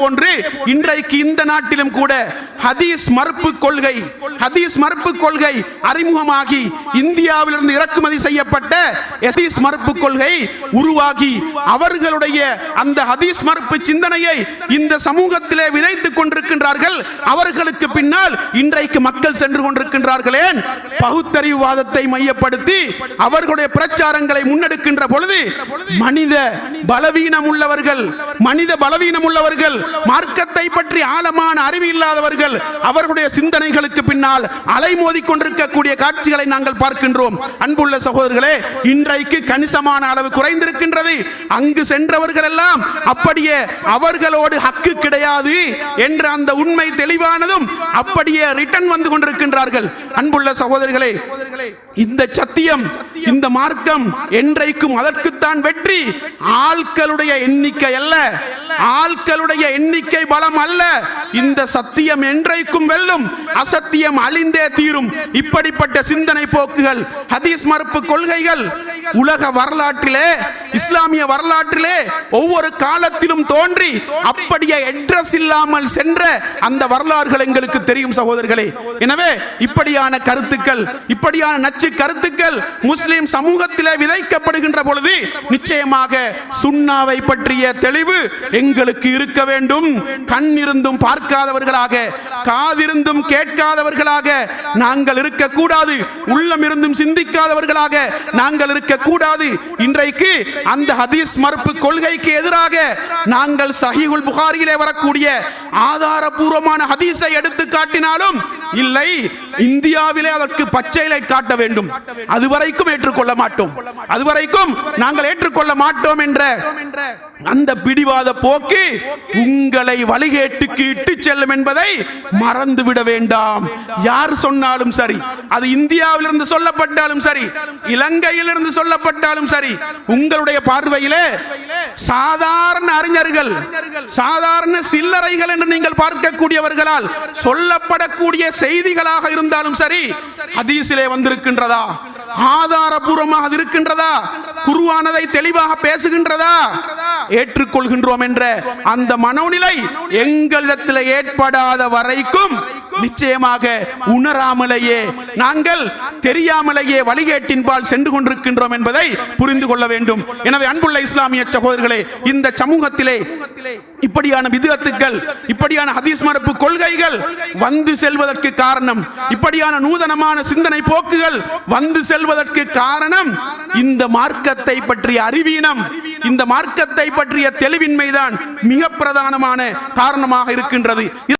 போன்று இன்றைக்கு இந்த நாட்டிலும் கூட ஹதீஸ் மறுப்பு கொள்கை. ஹதீஸ் மறுப்பு கொள்கை அறிமுகமாகி இந்தியாவிலிருந்து இறக்குமதி செய்யப்பட்ட ஹதீஸ் மறுப்பு கொள்கை உருவாகி அவர்களுடைய அந்த ஹதீஸ் மறுப்பு சிந்தனையை இந்த சமூகத்திலே விதைத்துக் கொண்டிருக்கின்றார்கள். அவர்களுக்கு பின்னால் இன்றைக்கு மக்கள் சென்று கொண்டிருக்கின்றார்களே பகுத்தறிவுவாதத்தை மையப்படுத்தி அவர்களுடைய பிரச்சாரங்களை முன்னெடுக்கின்ற பொழுது மனித பலவீனம் உள்ளவர்கள் மனித பலவீனம் உள்ளவர்கள் மார்க்கத்தை பற்றி ஆழமான அறிவு இல்லாதவர்கள் அவர்களுடைய சிந்தனைகளுக்கு பின்னால் அலைமோதி கொண்டிருக்கக்கூடிய காட்சிகளை நாங்கள் பார்க்கின்றோம். அன்புள்ள சகோதரர்களே இன்றைக்கு கணிசமான அளவு குறைந்திருக்கின்றது. அங்கு சென்றவர்கள் எல்லாம் அப்படியே அவர்களோடு ஹக்கு கிடையாது என்ற அந்த உண்மை தெளிவானதும் அப்படியே ரிட்டன் வந்து கொண்டிருக்கின்றார்கள். அன்புள்ள சகோதரிகளே இந்த சத்தியம் இந்த மார்க்கம் என்றைக்கும் அதற்குத்தான் வெற்றி. ஆட்களுடைய எண்ணிக்கை அல்ல. ஆட்களுடைய எண்ணிக்கை பலம் அல்ல. இந்த சத்தியம் என்றைக்கும் வெல்லும். அசத்தியம் அழிந்தே தீரும். இப்படிப்பட்ட சிந்தனை போக்குகள் ஹதீஸ் மறுப்பு கொள்கைகள் உலக வரலாற்றிலே இஸ்லாமிய வரலாற்றிலே ஒவ்வொரு காலத்திலும் தோன்றி அப்படியே அட்ரஸ் இல்லாமல் சென்ற அந்த வரலாறுகள் எங்களுக்கு தெரியும் சகோதரர்களே. எனவே இப்படியான கருத்துக்கள் இப்படியான நச்சு கருத்துக்கள் முஸ்லிம் சமூகத்திலே விதைக்கப்படுகின்ற பொழுது நிச்சயமாக சுண்ணாவை பற்றிய தெளிவு எங்களுக்கு இருக்க வேண்டும். கண் இருந்தும் பார்க்காதவர்களாக காதிருந்தும் கேட்காதவர்களாக நாங்கள் இருக்கக்கூடாது. உள்ளம் இருந்தும் சிந்திக்காதவர்களாக நாங்கள் இருக்கக்கூடாது. இன்றைக்கு அந்த ஹதீஸ் மறுப்பு கொள்கைக்கு எதிராக நாங்கள் சஹீஹுல் புகாரியிலே வரக்கூடிய ஆதாரபூர்வமான ஹதீஸை எடுத்து காட்டினாலும் இல்லை இந்தியாவிலே அதற்கு பச்சை லைட் காட்ட வேண்டும். அதுவரைக்கும் ஏற்றுக்கொள்ள மாட்டோம். அதுவரைக்கும் நாங்கள் ஏற்றுக்கொள்ள மாட்டோம் என்ற அந்த பிடிவாத போக்கு உங்களை வழிகேட்டுக்கு இட்டு செல்லும் என்பதை மறந்து விட வேண்டாம். யார் சொன்னாலும் சரி அது இந்தியாவிலிருந்து சொல்லப்பட்டாலும் சரி இலங்கையிலிருந்து சொல்லப்பட்டாலும் சரி உங்களுடைய பார்வையிலே சாதாரண அறிஞர்கள் சாதாரண சில்லறைகள் என்று நீங்கள் பார்க்கக்கூடியவர்களால் சொல்லப்படக்கூடிய செய்திகளாக இருந்தாலும் சரி ஹதீஸிலே வந்திருக்கின்றதா? ஆதாரபூர்வமாக அது இருக்கின்றதா? குருவானதை தெளிவாக பேசுகின்றதா? ஏற்றுக்கொள்கின்றோம் என்ற அந்த மனோநிலை எங்களிடத்தில் ஏற்படாத வரைக்கும் நிச்சயமாக உணராமலேயே நாங்கள் தெரியாமலேயே வழிகேட்டின்பால் சென்று கொண்டிருக்கின்றோம் என்பதை புரிந்து கொள்ள வேண்டும். எனவே அன்புள்ள இஸ்லாமிய சகோதரர்களே இந்த சமூகத்திலே இப்படியான விதத்துக்கள் இப்படியான ஹதீஸ் மரப்பு கொள்கைகள் வந்து செல்வதற்கு காரணம் இப்படியான நூதனமான சிந்தனை போக்குகள் வந்து செல்வதற்கு காரணம் இந்த மார்க்கத்தை பற்றிய அறிவீனம் இந்த மார்க்கத்தை பற்றிய தெளிவின்மைதான் மிக பிரதானமான காரணமாக இருக்கின்றது.